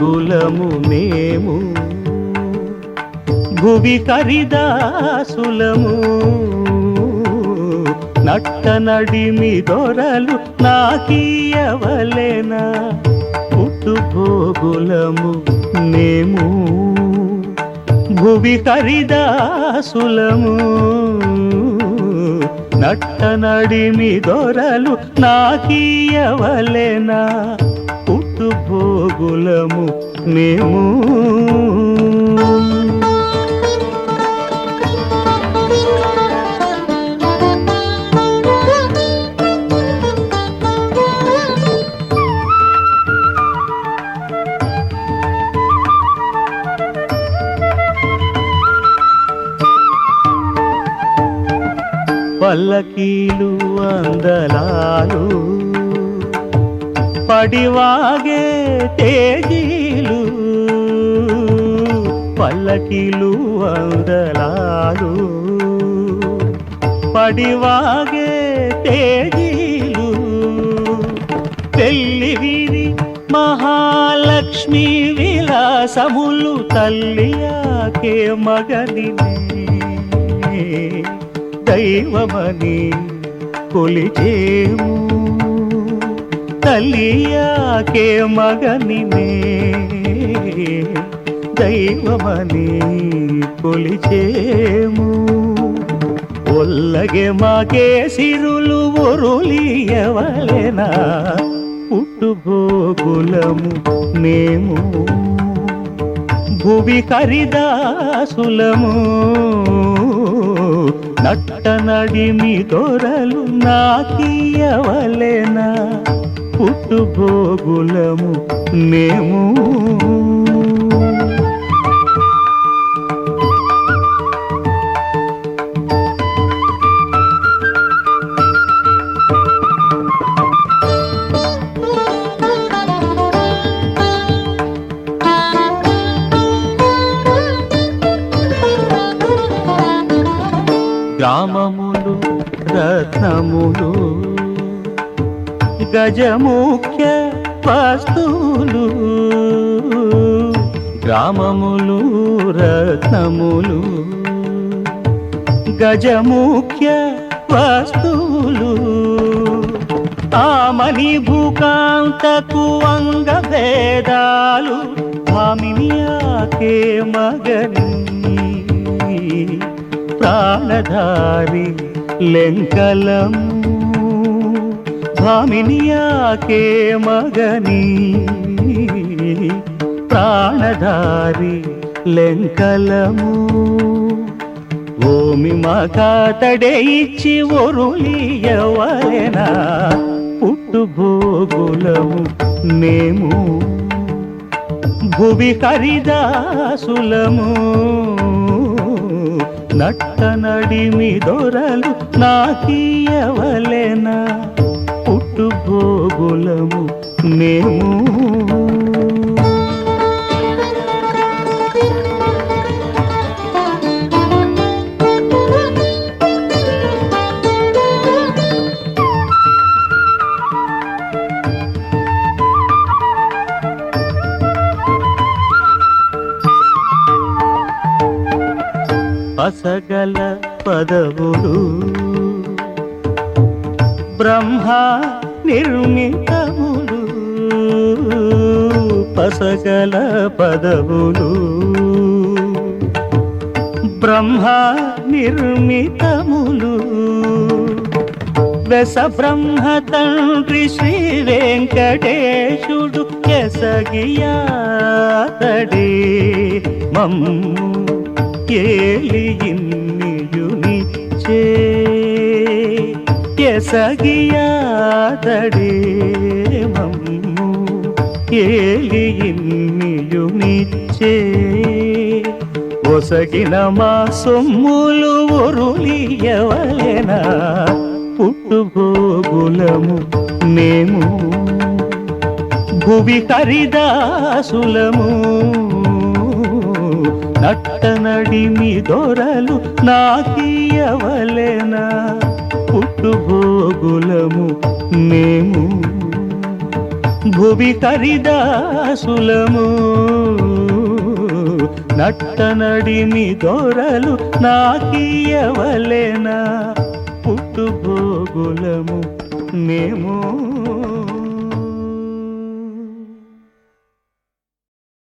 భోగులము మేము. భువి కరిదాసులము. నట్ట నడిమి దొరలు నాకీయవలేనా. పుట్టుభోగులము మేము. భువి కరిదాసులము. నట్ట నడిమి దొరలు నాకీయవలేనా. భోగులము మేము. పల్లకీలు అందలాలు పడివాగే తేజీలు పల్లకిలు అందలాలు. పడివాగే తేజీలు పెళ్ళివిరి మహాలక్ష్మి విలాసములు తల్లియాకే మగని దైవమని కొలిచేము. తల్లియాకే మగనినే దైవమని కొలిచేము. ఒల్లగే మాకే సిరులు ఒరులియవలెనా పుట్టుభోగులము మేము. భువి కరిదాసులము నట్ట నడిమి దొరలు నాకీయవలెనా. పుట్టుభోగులము మేము. గ్రామములు రత్నములు గజముఖ్య వస్తువులు గ్రామములు రత్నములు గజముఖ్య వస్తువులు. ఆమని భూకాంతకు అంగ భేదాలు భామినియాకే మగని. ప్రాణధారి లెంకలం భామినియాకే మగని ప్రాణధారి లెంకలము ఓమి మగాతడే ఇచ్చి ఒరులియవలెనా పుట్టు భోగులము మేము భువి హరిదాసులము నట్ట నడిమి దొరలు నాకీయవలెనా పుట్టు భోగులము మేము. పసగల పదవులు బ్రహ్మ నిర్మితములు పసగల పదవులు. బ్రహ్మ నిర్మితములు వెస బ్రహ్మ తండ్రి శ్రీ వెంకటేశుడు ఎసగియాతడే. మమ్ము ఏలియుని చే ఎసగియాతడే మమ్ము ఏలి ఇన్నియునిచ్చే ఒసగిన మా సొమ్ములు ఒరులియవలెనా పుట్టుభోగులము మేము. భువి హరిదాసులము నట్ట నడిమి దొరలు నాకీయవలెనా. పుట్టుభోగులము మేము. భువి హరిదాసులము నట్టనడిమి దొరలు నాకీయవలెనా. పుట్టుభోగులము మేము.